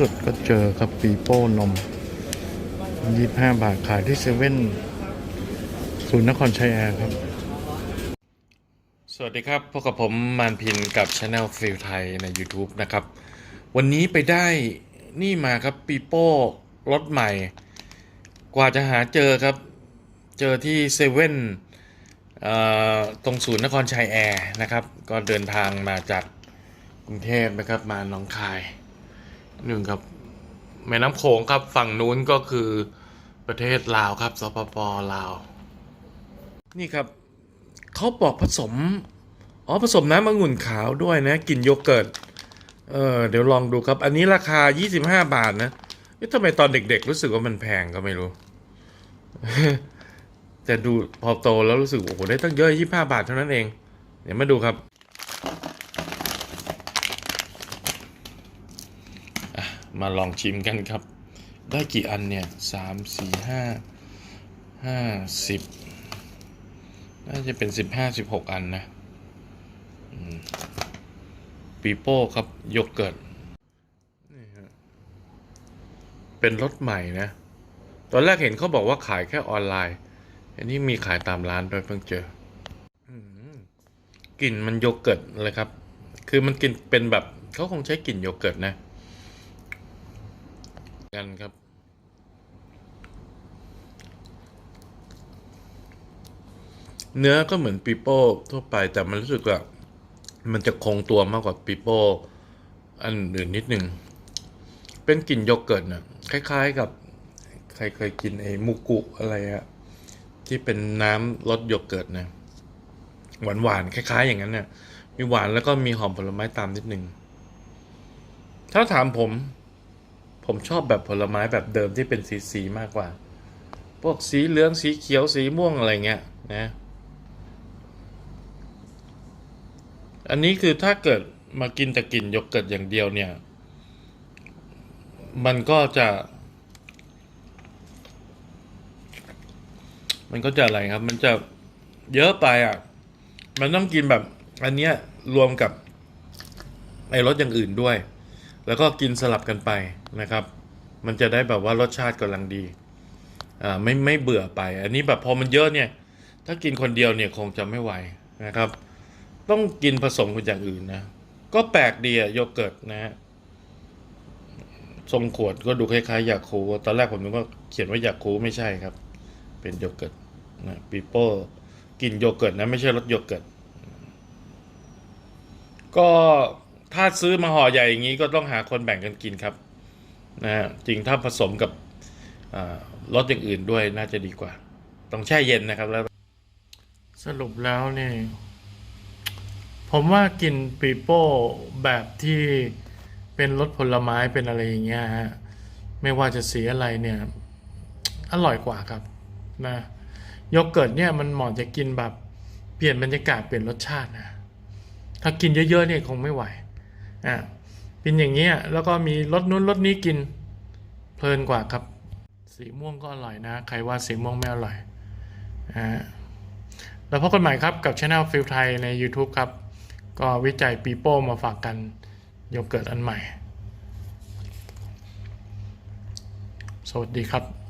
สุดก็เจอครับปีโป้นมยี่ห้าบาทขายที่เซเว่นศูนย์นครชัยแอร์ครับ สวัสดีครับพบกับผมมานพินกับช anel ฟิลไทยใน YouTube นะครับ วันนี้ไปได้นี่มาครับปีโป้รถใหม่ กว่าจะหาเจอครับ เจอที่เซเว่นตรงศูนย์นครชัยแอร์นะครับ ก็เดินทางมาจากกรุงเทพนะครับมาหนองคาย หนึ่งครับ แม่น้ำโขงครับฝั่งนู้นก็คือประเทศลาวครับสปปลาว นี่ครับเขาบอกผสม อ๋อผสมน้ำองุ่นขาวด้วยนะกลิ่นโยเกิร์ตเออเดี๋ยวลองดูครับ อันนี้ราคา 25 บาทนะเอ๊ะทำไมตอนเด็กๆ รู้สึกว่ามันแพงก็ไม่รู้ แต่ดูพอโตแล้วรู้สึกโอ้โหได้ตั้งเยอะ 25 บาทเท่านั้นเอง เดี๋ยวมาดูครับ อะ มาลองชิมกันครับ ได้กี่อันเนี่ยสามสี่ห้าห้าสิบน่าจะเป็นสิบห้าสิบหกอันนะปีโป้ครับโยเกิร์ตเป็นรถใหม่นะ ตอนแรกเห็นเขาบอกว่าขายแค่ออนไลน์ อันนี้มีขายตามร้านด้วยเพิ่งเจอกลิ่นมันโยเกิร์ตเลยครับ คือมันกินเป็นแบบเขาคงใช้กลิ่นโยเกิร์ตนะ กันครับ เนื้อก็เหมือนปีโป้ทั่วไปแต่มันรู้สึกว่ามันจะคงตัวมากกว่าปีโป้อันอื่นนิดหนึ่งเป็นกลิ่นโยเกิร์ตนะคล้าย ๆกับใครเคยกินไอ้มุกุอะไรอะที่เป็นน้ำรสโยเกิร์ตนะหวานๆคล้าย ๆ อย่างนั้นเนี่ยมีหวานแล้วก็มีหอมผลไม้ตามนิดหนึ่งถ้าถามผม ผมชอบแบบผลไม้แบบเดิมที่เป็นสีสีมากกว่า พวกสีเหลืองสีเขียวสีม่วงอะไรเงี้ยนะอันนี้คือถ้าเกิดมากินแต่กลิ่นโยเกิร์ตอย่างเดียวเนี่ย มันก็จะ มันก็จะอะไรครับ มันจะเยอะไปอะ มันต้องกินแบบ อันเนี้ยรวมกับไอ้รสอย่างอื่นด้วย แล้วก็กินสลับกันไปนะครับ มันจะได้แบบว่ารสชาติกำลังดีอ่าไม่ไม่เบื่อไป อันนี้แบบพอมันเยอะเนี่ย ถ้ากินคนเดียวเนี่ยคงจะไม่ไหวนะครับ ต้องกินผสมกับอย่างอื่นนะ ก็แปลกดีอะโยเกิร์ตนะฮะทรงขวดก็ดูคล้ายๆยาคูตอนแรกผมนึกว่าเขียนว่ายาคูไม่ใช่ครับ เป็นโยเกิร์ตนะปีโป้กินโยเกิร์ตนะไม่ใช่รสโยเกิร์ตก็ ถ้าซื้อมาห่อใหญ่อย่างนี้ก็ต้องหาคนแบ่งกันกินครับนะฮะจริงถ้าผสมกับรสอย่างอื่นด้วยน่าจะดีกว่า ต้องแช่เย็นนะครับแล้ว สรุปแล้วเนี่ยผมว่ากินปีโป้แบบที่เป็นรสผลไม้เป็นอะไรอย่างเงี้ยฮะไม่ว่าจะสีอะไรเนี่ย อร่อยกว่าครับนะโยเกิร์ตเนี่ยมันเหมาะจะกินแบบเปลี่ยนบรรยากาศเปลี่ยนรสชาตินะ ถ้ากินเยอะๆเนี่ยคงไม่ไหว อะเป็นอย่างเงี้ยแล้วก็มีรสนู้นรสนี้กิน เพลินกว่าครับ สีม่วงก็อร่อยนะ ใครว่าสีม่วงไม่อร่อยอ่าแล้วพบกันใหม่ครับกับช anel ฟิลไทยใน YouTube ครับ ก็วิจัยปีโป้มาฝากกันโยเกิร์ตอันใหม่ สวัสดีครับ